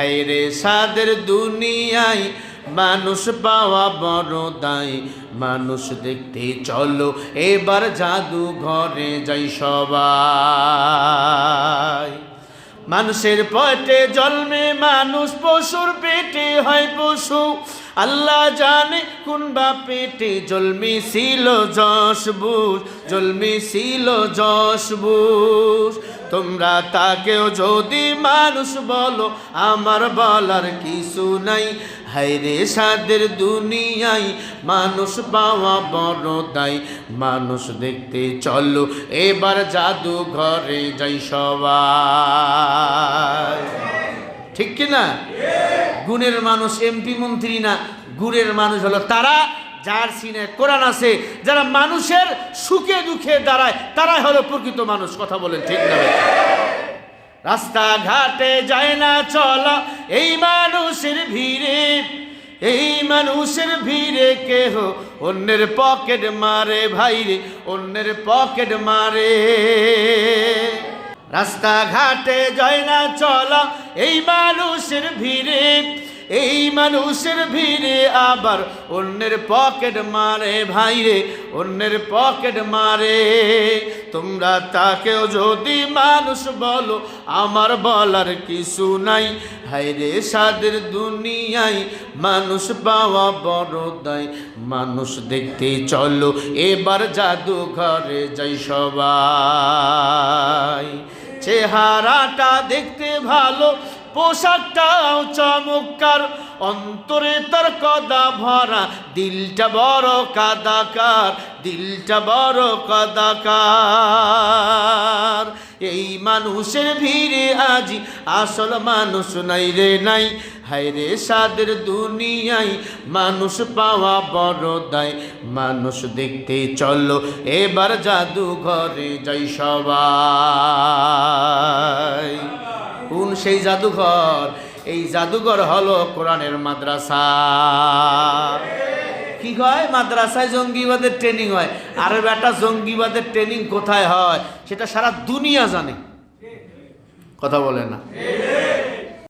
হাইরে সাদের দুনিয়ায় মানুষ পাওয়া বড় দায়। মানুষ দেখতে চলো, এবার জাদু ঘরে যাই সবাই। মানুষের পেটে জন্মে মানুষ, পশুর পেটে হয় পশু। আল্লাহ জানে কোন বা পেটে জন্মে যশ বুঝ জন্মে যশ বুঝ তোমরা তাকেও যদি মানুষ বলো আমার বলার কিছু নাই। হাইরে সাদের দুনিয়ায় মানুষ পাওয়া বড় দায়। মানুষ দেখতে চলো এবার জাদু ঘরে যাই সবাই। ঠিক কিনা? গুণের মানুষ এমপি মন্ত্রী না গুণের মানুষ হলো তারা যার সিনে কোরআন আছে, যারা মানুষের সুখে দুঃখে দাঁড়ায়, তারাই হলো প্রকৃত মানুষ কথা বলেন ঠিক না? রাস্তাঘাটে যায় না চলা, এই মানুষের ভিড়ে, এই মানুষের ভিড়ে কেহ অন্যের পকেট মারে ভাইরে অন্যের পকেট মারে রাস্তাঘাটে যায় না চলা, এই মানুষের ভিড়ে এই মানুষের ভিড়ে আবার অন্যের পকেট মারে ভাইরে, অন্যের পকেট মারে। তোমরা তাকেও যদি মানুষ বলো, আমার বলার কিছু নাই। হাইরে সাদের দুনিয়ায় মানুষ পাওয়া বড় দায়। মানুষ দেখতে চলো, এবার জাদু ঘরে যাই সবাই। চেহারাটা দেখতে ভালো পোশাকটাও চমৎকার, অন্তরে তার কদা ভরা, দিলটা বড় কাদাকার, দিলটা বড় কাদাকার। এই মানুষের ভিড়ে আজি আসল মানুষ নাই রে নাই হায়রে সাদের দুনিয়ায় মানুষ পাওয়া বড় দায়। মানুষ দেখতে চলো, এবার জাদু ঘরে যাই সবাই। সেই জাদুঘর, এই জাদুঘর হলো কোরআনের মাদ্রাসা। কি হয়? মাদ্রাসায় জঙ্গিবাদের ট্রেনিং হয়। আর বেটা, জঙ্গিবাদের ট্রেনিং কোথায় হয়? সেটা সারা দুনিয়া জানে। কথা বলে না।